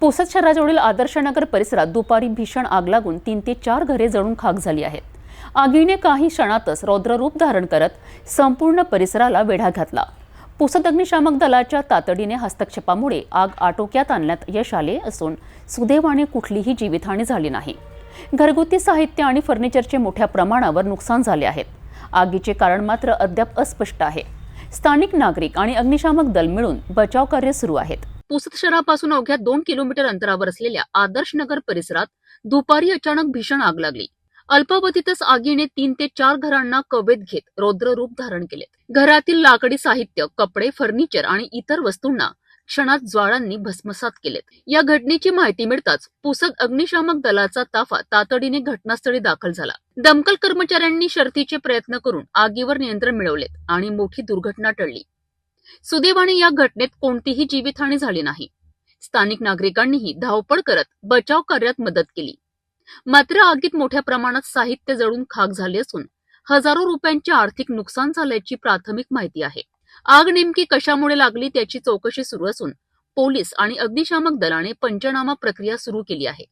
पुसद शहराजवळील आदर्शनगर परिसरात दुपारी भीषण आग लागून तीन ते चार घरे जळून खाक झाली आहेत. आगीने काही क्षणातच रौद्ररूप धारण करत संपूर्ण परिसराला वेढा घातला. पुसद अग्निशामक दलाच्या तातडीने हस्तक्षेपामुळे आग आटोक्यात आणण्यात यश आले असून सुदैवाने कुठलीही जीवितहानी झाली नाही. घरगुती साहित्य आणि फर्निचरचे मोठ्या प्रमाणावर नुकसान झाले आहेत. आगीचे कारण मात्र अद्याप अस्पष्ट आहे. स्थानिक नागरिक आणि अग्निशामक दल मिळून बचाव कार्य सुरू आहेत. पुसद शहरापासून अवघ्या दोन किलोमीटर अंतरावर असलेल्या आदर्श नगर परिसरात दुपारी अचानक भीषण आग लागली. अल्पावधीतच आगीने तीन ते चार घरांना कवेत घेत रौद्र रूप धारण केले. घरातील लाकडी साहित्य कपडे फर्निचर आणि इतर वस्तूंना क्षणात ज्वाळांनी भस्मसात केलेत. या घटनेची माहिती मिळताच पुसद अग्निशामक दलाचा ताफा तातडीने घटनास्थळी दाखल झाला. दमकल कर्मचाऱ्यांनी शर्थीचे प्रयत्न करून आगीवर नियंत्रण मिळवलेत आणि मोठी दुर्घटना टळली. सुदैवाने या घटनेत कोणतीही जीवितहानी झाली नाही. स्थानिक नागरिकांनीही धावपळ करत बचाव कार्यात मदत केली. मात्र आगीत मोठ्या प्रमाणात साहित्य जळून खाक झाले असून हजारो रुपयांचे आर्थिक नुकसान झाल्याची प्राथमिक माहिती आहे. आग नेमकी कशामुळे लागली त्याची चौकशी सुरू असून पोलीस आणि अग्निशामक दलाने पंचनामा प्रक्रिया सुरू केली आहे.